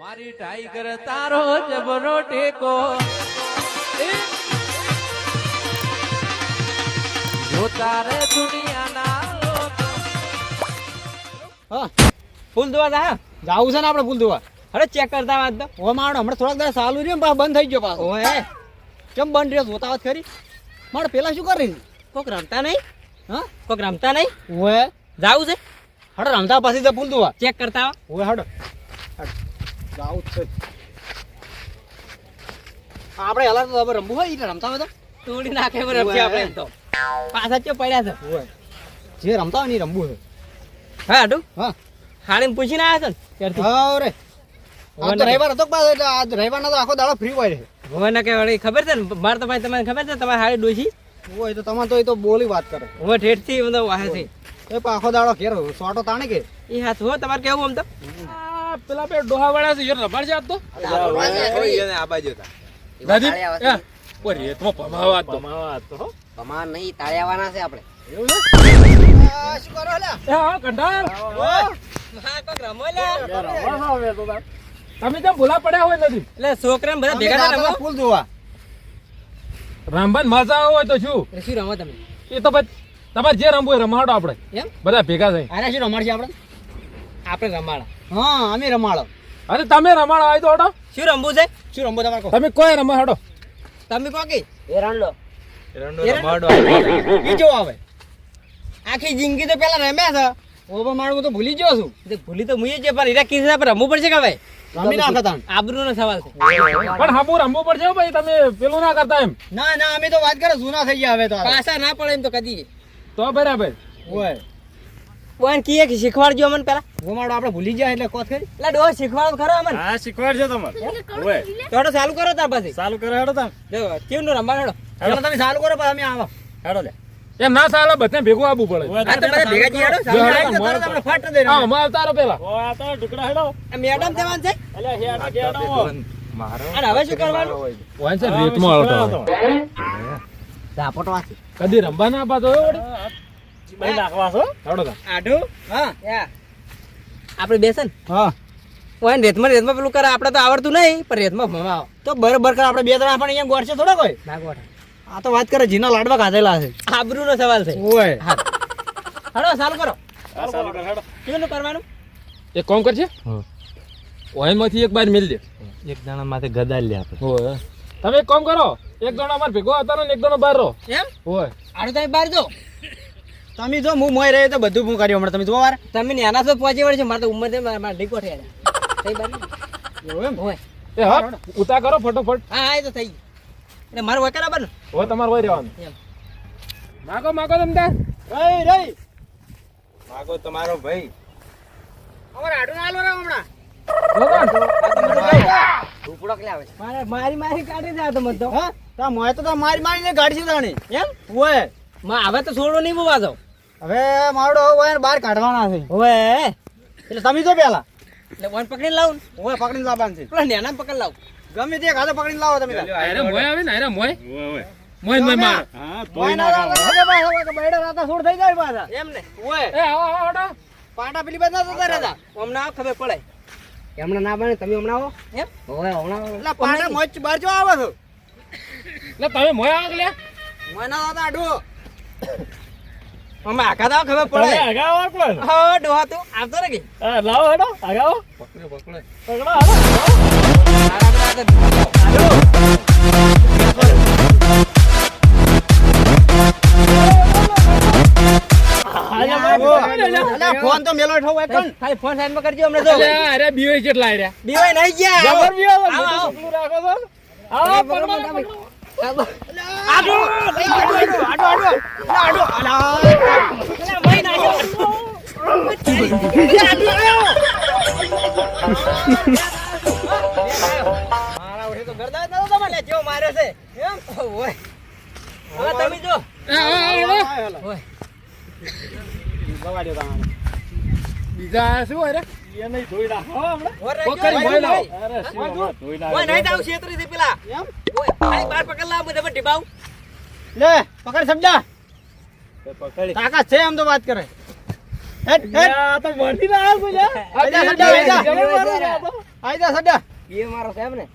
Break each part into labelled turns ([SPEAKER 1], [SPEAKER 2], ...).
[SPEAKER 1] મારી ટાઈગર તારો જબરો ટેકો. જો તારે દુનિયાના
[SPEAKER 2] હા.
[SPEAKER 3] ફૂલ દુવા દા
[SPEAKER 2] જાવું છે ને આપણે ફૂલ દુવા
[SPEAKER 3] અરે ચેક કરતા વાત તો.
[SPEAKER 2] ઓ મારો હમણાં થોડાક દાડા ચાલુ રહ્યું પાછું બંધ થઈ ગયો પાછો.
[SPEAKER 3] ઓએ
[SPEAKER 2] કેમ બંધ રહ્યો? જોતા વાત ખરી. મારે પેલા શું કરી?
[SPEAKER 3] કોક રમતા નહીં?
[SPEAKER 2] હા?
[SPEAKER 3] કોક રમતા નહીં?
[SPEAKER 2] ઓએ
[SPEAKER 3] જાવું છે?
[SPEAKER 2] હડો રમતા પછી તો ફૂલ દુવા
[SPEAKER 3] ચેક કરતા આવો.
[SPEAKER 2] હડો હડો. જાવું જ છે. આપણે હલા તો તમે રમવું હોય એટલે રમતા હોય
[SPEAKER 3] તોડી નાખે બરાબર રમશે આપણે તો. પાછા ચો પડ્યા છે?
[SPEAKER 2] જે રમતા હોય ને રમવું છે.
[SPEAKER 3] હા હાડું
[SPEAKER 2] હા.
[SPEAKER 3] હાડીને પૂછીને આવ્યા છે ને
[SPEAKER 2] હા રે તો રવિવાર હતો પાછો એટલે આજ રવિવારનો તો આખો દાડો ફ્રી હોય છે.
[SPEAKER 3] હવે કે વળી ખબર છે ને? મારે તો ભાઈ તમને ખબર છે તમારે હાડી ડોસી
[SPEAKER 2] હોય તો તમારે તો એ તો બોલી વાત કરે.
[SPEAKER 3] હવે ઠેઠથી મતલબ વાહે છે.
[SPEAKER 2] એ પણ આખો દાડો ઘેર સોટો તાણે કે?
[SPEAKER 3] એ હાથ હો તમારે કેવું આમ તો?
[SPEAKER 1] પેલા બે ડોહા વાળા છે રબાડ છે આ તો દાદી એ, ઓય રેતમાં તો. પમાવા તો.
[SPEAKER 4] પમા નહીં તાળ્યાવાના છે આપણે.
[SPEAKER 2] આ શું કરો લ્યા?
[SPEAKER 1] એ હા કંડાર
[SPEAKER 3] હા કોક રમો લ્યા.
[SPEAKER 1] તમે જેમ ભૂલા પડ્યા હોય નથી
[SPEAKER 3] એટલે છોકરા બધા ભેગા રમો.
[SPEAKER 2] ફૂલ જોવા.
[SPEAKER 1] રમવાન મજા હોય તો શું?
[SPEAKER 3] શું રમો તમે?
[SPEAKER 1] એ તો પછી તમારે જે રમવું હોય રમાડો આપણે.
[SPEAKER 3] એમ?
[SPEAKER 2] બધા
[SPEAKER 1] ભેગા થઈ
[SPEAKER 2] અરે શું રમાડશે આપણે?
[SPEAKER 3] આપણે રમાડા.
[SPEAKER 2] હા અમે રમાડો.
[SPEAKER 1] અરે તમે રમાડો આવી તો હટો
[SPEAKER 3] શું રમવું છે?
[SPEAKER 2] શું રમવું તમારે કહો.
[SPEAKER 1] તમે કોઈ રમો હટો
[SPEAKER 3] તમે કહો કે.
[SPEAKER 4] એરંડો
[SPEAKER 2] બીજો આવે.
[SPEAKER 3] આખી જિંદગી તો પેલા રમ્યા છે.
[SPEAKER 2] ઓબો મારું તો ભૂલી ગયો છું.
[SPEAKER 3] તે ભૂલી તો મુએ છે પણ એના કિસ્સા પર રમવું પડશે કે ભાઈ
[SPEAKER 2] રમી ના કરતા
[SPEAKER 3] આબરૂ નો સવાલ છે.
[SPEAKER 1] પણ હામું રમવું પડશે હો ભાઈ તમે પેલું ના કરતા એમ.
[SPEAKER 2] ના ના અમે તો વાત કરે જૂના થઈ ગયા હવે તો.
[SPEAKER 3] પાછા ના પડે એમ તો કદી.
[SPEAKER 1] તો બરાબર.
[SPEAKER 2] ઓય.
[SPEAKER 3] કોણ કીએ કે શીખવાડજો અમને પેલા?
[SPEAKER 2] ઓ આપણે ભૂલી જાય એટલે કોથ કરી?
[SPEAKER 3] એટલે ડો શીખવાડો ખરો અમને.
[SPEAKER 5] હા શીખવાડજો તમારે. ઓવે
[SPEAKER 3] તો હેડો ચાલુ કરો તાર પાસે
[SPEAKER 5] ચાલુ કરો હેડો તમે
[SPEAKER 3] જો કેવું નું રમવા હેડો.
[SPEAKER 2] ચાલો તમે ચાલુ કરો પછી અમે આવો.
[SPEAKER 5] હેડો લે.
[SPEAKER 1] એમ ના ચાલે બધા ભેગું આવવું પડે.
[SPEAKER 3] આ તો બધા ભેગા
[SPEAKER 1] જી હેડો
[SPEAKER 2] જો તમને ફાટ દઈ
[SPEAKER 1] હા અમે આવતા રહો પેલા.
[SPEAKER 5] ઓ આ તો ટુકડા હેડો.
[SPEAKER 3] મેડમ દેવાન છે?
[SPEAKER 5] એટલે હેડો હેડો
[SPEAKER 3] અને હવે શું કરવાનું?
[SPEAKER 1] વાંચ છે રેતમાં આવતો
[SPEAKER 2] ઝાપટ વાંચી.
[SPEAKER 1] કદી રમવા ના પાતો હોય વળી?
[SPEAKER 5] ભાઈ નાખવા છો?
[SPEAKER 1] હેડો તાર.
[SPEAKER 2] હા.
[SPEAKER 3] આપણે બેસન
[SPEAKER 2] હા.
[SPEAKER 3] ઓય રેતમાં રેતમાં પેલું કરે આપણે તો આવડતું નહીં પણ રેતમાં ભમાવો
[SPEAKER 2] તો બરોબર કરે આપણે બે ત્રણ આપણે અહીંયા ગોઠશે થોડો કોઈ?
[SPEAKER 3] ના ગોઠા
[SPEAKER 2] આ તો વાત કરે જીના લાડવા ખાધેલા છે.
[SPEAKER 3] આબરૂનો સવાલ છે.
[SPEAKER 2] ઓય.
[SPEAKER 3] હેડો ચાલુ કરો.
[SPEAKER 5] હા ચાલુ કર હેડો
[SPEAKER 3] કરવાનું?
[SPEAKER 1] એક કોમ કરશે ઓઈલમાંથી એક બાર મેલ દે.
[SPEAKER 5] એક જણા માથે ગદા લે આપણે.
[SPEAKER 1] હોય તમે એક કોમ કરો એક જણો અમાર ભેગો હતા ને એક જણો બહાર રહો.
[SPEAKER 3] એમ?
[SPEAKER 1] હોય
[SPEAKER 3] આડો તમે બહાર જો
[SPEAKER 2] તમે જો હું મોય રહ્યો તો બધું હું કર્યું હમણાં. તમે જો વાર.
[SPEAKER 3] તમે નાના તો પહોંચી છે મારે તો ઉંમર મારા ઢીકો થયા થઈ બાર
[SPEAKER 2] એમ?
[SPEAKER 3] હોય.
[SPEAKER 1] એ હા ઉતા કરો ફટોફટ.
[SPEAKER 3] હા હા એ તો થઈ ગયું. એટલે મારું હોય બરાબર
[SPEAKER 1] હોય તમારું હોય રહેવાનું.
[SPEAKER 3] એમ.
[SPEAKER 1] માગો માગો તમને
[SPEAKER 2] રહી રહી
[SPEAKER 5] માગો તમારો ભાઈ.
[SPEAKER 2] અમારે આડું ના હાલો રે હમણાં.
[SPEAKER 3] મારે મારી મારી કાઢી દે તો મત
[SPEAKER 2] હા તા મોય તો તા મારી મારીને ગાડી છે તાણી.
[SPEAKER 3] એમ?
[SPEAKER 2] ઓય
[SPEAKER 3] માં હવે તો છોડો નહીં બોવા દો
[SPEAKER 2] હવે મારો હોય બહાર કાઢવાના છે.
[SPEAKER 3] હવે?
[SPEAKER 2] એટલે તમે જો પેલા.
[SPEAKER 3] એટલે વન પકડીને લાવું ને?
[SPEAKER 2] ઓય પકડીને લાવવાનું છે.
[SPEAKER 3] પેલા નેના પકડી લાવું.
[SPEAKER 2] ગમે તે ખાધો પકડીને લાવો તમે.
[SPEAKER 1] અરે મોય આવે ને અરે મોય? મોય મોય. માર.
[SPEAKER 5] હા
[SPEAKER 2] મોય ના લાગે, બૈડા રાતા છોડ થઈ જાય પાછા.
[SPEAKER 3] એમ ને?
[SPEAKER 2] ઓય.
[SPEAKER 1] એ આવો આવો હટો
[SPEAKER 2] પાટા પેલી બાજુ ના જતા રહેતા.
[SPEAKER 3] હમણાં ખબર પડે.
[SPEAKER 4] હમણાં ના બને તમે હમણાં આવો.
[SPEAKER 3] એમ?
[SPEAKER 4] ઓવે હમણાં આવો.
[SPEAKER 2] એટલે પાટા મોય બહાર જો આવો છો.
[SPEAKER 1] એટલે તમે મોય આવો લે.
[SPEAKER 2] મોય ના દાદા આડું.
[SPEAKER 3] અમે આખા દાવ ખબર પડે?
[SPEAKER 5] આગા કોણ
[SPEAKER 3] હા ડોહા તું આવતો રે કે?
[SPEAKER 5] હા લાવો હેડો આગા
[SPEAKER 1] પકડે પકડે.
[SPEAKER 5] પકડો હેડો
[SPEAKER 3] મારા બધા તો
[SPEAKER 2] અલા, ફોન તો મેલો ઠો હોય
[SPEAKER 3] ફોન સાઈડમાં કરજો હમણાં
[SPEAKER 1] અરે કેટલા આર્યા
[SPEAKER 3] બીવાય નહીં ગયા.
[SPEAKER 5] જબર રાખો છો. આવો પકડો.
[SPEAKER 2] આડું, આડું, આડું, આડું, આડું, આડું. અલા,
[SPEAKER 3] પેલા મહી નાખ્યો.
[SPEAKER 2] મારા
[SPEAKER 3] છે એમ ઓય હવે તમે જો
[SPEAKER 1] આવો, આવો, આવો. બીજા શું હોય
[SPEAKER 5] રે નહીં ધોઈ નાખો હમણાં ધોઈ નાખો
[SPEAKER 3] નહીં જાવ છેતરી થી પેલા
[SPEAKER 2] એમ?
[SPEAKER 3] ઓય લાવ મને પણ ઢીબાવ.
[SPEAKER 2] લે
[SPEAKER 4] એ મારો સાહેબ ને.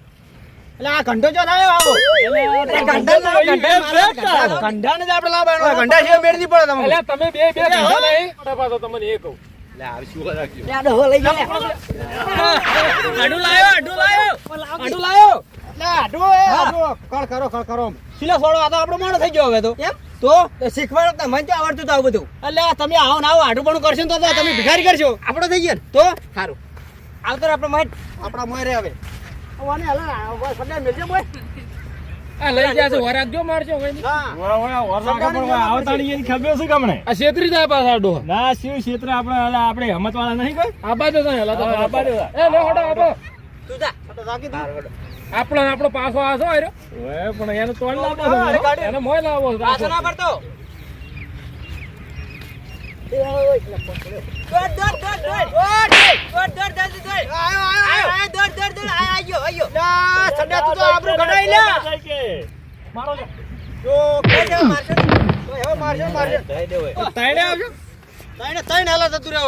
[SPEAKER 1] લાવ્યો લઈ પાછો તમને. એ કહું.
[SPEAKER 3] લાયો લાયો. લાયો.
[SPEAKER 2] આડો એ આડો કળ કરો કળ કરો? સિલા સોડો આ તો આપણો મોણો થઈ ગયો હવે તો.
[SPEAKER 3] એમ?
[SPEAKER 2] તો?
[SPEAKER 3] શીખવાડો તો તો આવડતું તો આવું બધું.
[SPEAKER 2] એટલે આ તમે આવો ને આવો આડું પણ કરશો તો તમે ભિખારી કરશો.
[SPEAKER 3] આપણો થઈ ગયો
[SPEAKER 2] તો?
[SPEAKER 3] સારું. આવતો આપણે માહિત
[SPEAKER 2] આપણા મોય રે હવે. ઓને હલા સડા મેલજે બોય
[SPEAKER 1] લઈ ગયા છે જો મારજો
[SPEAKER 5] ખબર શું ગમણે?
[SPEAKER 1] આ છેતરી જાય પાછા ડો
[SPEAKER 5] ના શિવ ક્ષેત્ર આપણે ઓલા આપણે હિંમતવાળા નહીં કોઈ?
[SPEAKER 1] આ બાજુ જાય હલા તો
[SPEAKER 5] આ બાજુ
[SPEAKER 1] એ લે હડો આપો
[SPEAKER 3] તું જા.
[SPEAKER 2] સડા રાખી દો.
[SPEAKER 1] આપણો આપણો પાછો આસો આર્યો
[SPEAKER 5] ઓય પણ એને તોડ
[SPEAKER 2] લાવો
[SPEAKER 1] એને મોય લાવો
[SPEAKER 3] પાછો ના પડતો.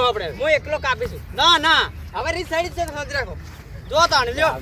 [SPEAKER 2] આપડે
[SPEAKER 3] હું એકલો કાપીશું.
[SPEAKER 2] ના ના.
[SPEAKER 3] હવે રીત સાઈડ રાખો.
[SPEAKER 2] જો તાણ લ્યો.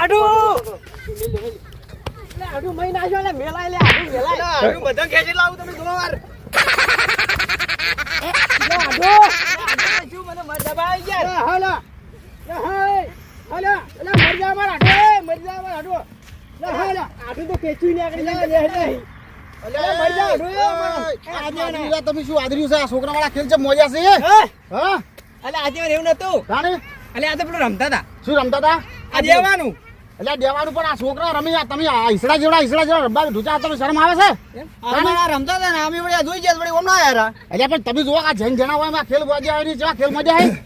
[SPEAKER 2] આડું
[SPEAKER 3] આડું મહી નાખ્યો લે મેલાય લે આડું મેલાય.
[SPEAKER 2] આડું બધા ખેંચી લાવું તમે જોવા વાર.
[SPEAKER 3] લે આડું. શું મને મર દબાઈ ગયા.
[SPEAKER 2] હાલા. હાય. હાલા. મરી જા માર આડો મરી જા માર આડો. લે હાલા.
[SPEAKER 3] તો કેચું લે નહીં
[SPEAKER 2] જા આડો તમે શું આદર્યું છે? આ છોકરા વાળા ખેલ છે મોજા છે? હા?
[SPEAKER 3] એટલે આજે એવું નતું. અલે આ તો પેલું રમતા હતા
[SPEAKER 2] શું રમતા હતા
[SPEAKER 3] આ દેવાનું.
[SPEAKER 2] એટલે દેવાનું પણ આ છોકરા રમી આ તમે આ ઈસડા જેવડા ઈસડા જેવડા રમવા ઢૂચા તમે શરમ આવે છે?
[SPEAKER 3] આ રમતા હતા ને અમે વળી જોઈ ગયા વળી ઓમ ના યાર.
[SPEAKER 2] એટલે પણ તમે જોવા આ જૈન જણા હોય એમાં ખેલ મજા આવી જેવા ખેલ મજા આવે?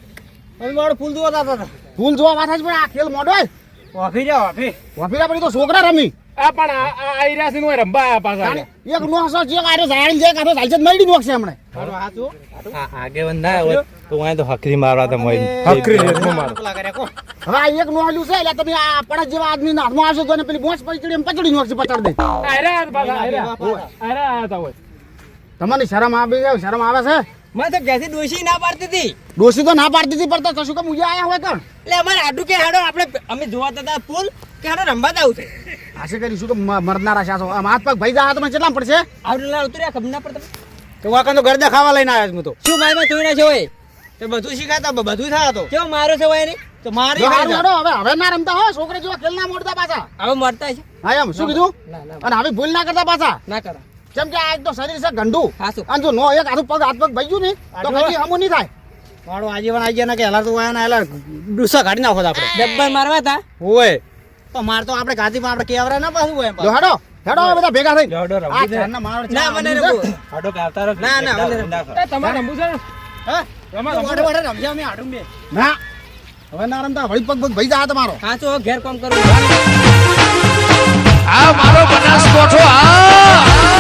[SPEAKER 3] અમે મારો ફૂલ જોવા હતા.
[SPEAKER 2] ફૂલ જોવા વાત જ પણ આ ખેલ મોડો હોય.
[SPEAKER 3] ઓફી જાય ઓફી
[SPEAKER 2] વફીરા પડી તો છોકરા રમી.
[SPEAKER 1] આ પણ આ આ છે ને રંબા આયા પાછા
[SPEAKER 2] એક નો હસો જે આરે ઝાડી જાય કાતો ઝાલચત મળી નોખશે હમણે.
[SPEAKER 6] આગેવાન ના હોય તો હું તો હકરી મારવા તો મોય
[SPEAKER 1] હકરી રેતમાં મારો.
[SPEAKER 2] હવે આ એક નોહલું છે એટલે તમે આ જેવા આદમી ના હાથમાં આવશો તો ને પેલી બોસ પચડી એમ પચડી નોખશે પચડ દે.
[SPEAKER 1] આયા પાછા આયરા આયરા આયા હોય.
[SPEAKER 2] તમને શરમ આવે શરમ આવે છે?
[SPEAKER 3] મને તો ઘેરથી ડોશી ના પાડતી હતી.
[SPEAKER 2] ડોશી તો ના પાડતી હતી પડતા કશું કે મુજે આયા હોય કણ?
[SPEAKER 3] એટલે અમારે આડું કે હાડો આપણે અમે જોવા હતા પુલ કે હાડો રમવા જાવ છે.
[SPEAKER 2] આશે કરીશું કે મ- મરનારા શાસો આમ હાથ પગ ભાઈ જા તો કેટલા પડશે?
[SPEAKER 3] આવડે ઉતર્યા ખબર ના પડતા
[SPEAKER 2] તો વાકન તો ગરદા ખાવા લઈને આવ્યા હું તો.
[SPEAKER 3] શું જોઈ ના છે હોય?
[SPEAKER 2] તે બધું શીખાતા બધું થાય તો.
[SPEAKER 3] કેવો મારો છે હોય
[SPEAKER 2] તો મારી હવે હવે ના રમતા હો છોકરા જેવા ખેલ ના મોડતા પાછા.
[SPEAKER 3] હવે મરતા છે.
[SPEAKER 2] હા એમ શું કીધું? અને હવે ભૂલ ના કરતા પાછા?
[SPEAKER 3] ના કરો
[SPEAKER 2] જેમ કે આ એક તો શરીર છે ગંડુ.
[SPEAKER 3] હાસું
[SPEAKER 2] અને જો નો એક હાથું પગ હાથ પગ ભાઈ ગયું ને તો પછી હમું નહીં થાય. મારો આજીવન આઈ ગયા ને કે હેલા તો આયા ને હેલા ડુસા કાઢી નાખો આપણે.
[SPEAKER 3] ડબ્બા મારવા તા
[SPEAKER 2] હોય. તો માર તો આપણે ગાદી આપણે કેવરા ના પાછું હોય જો હાડો હેડો બધા ભેગા થઈ
[SPEAKER 6] હેડો,
[SPEAKER 2] આ
[SPEAKER 6] છે.
[SPEAKER 2] ચારના માર
[SPEAKER 3] ના મને.
[SPEAKER 6] આડો કે આવતા રહો.
[SPEAKER 3] ના, ના, મને.
[SPEAKER 1] તમારે રમવું છે
[SPEAKER 2] હે?
[SPEAKER 1] રમા રમવું
[SPEAKER 2] વાડે
[SPEAKER 1] છે?
[SPEAKER 2] વાડે હાડું બે. ના. હવે ના રમતા વળી પગ પગ ભાઈ જા તમારો.
[SPEAKER 3] કાચો ઘેર કામ કરું.
[SPEAKER 7] આ મારો બનાસકોઠો આ!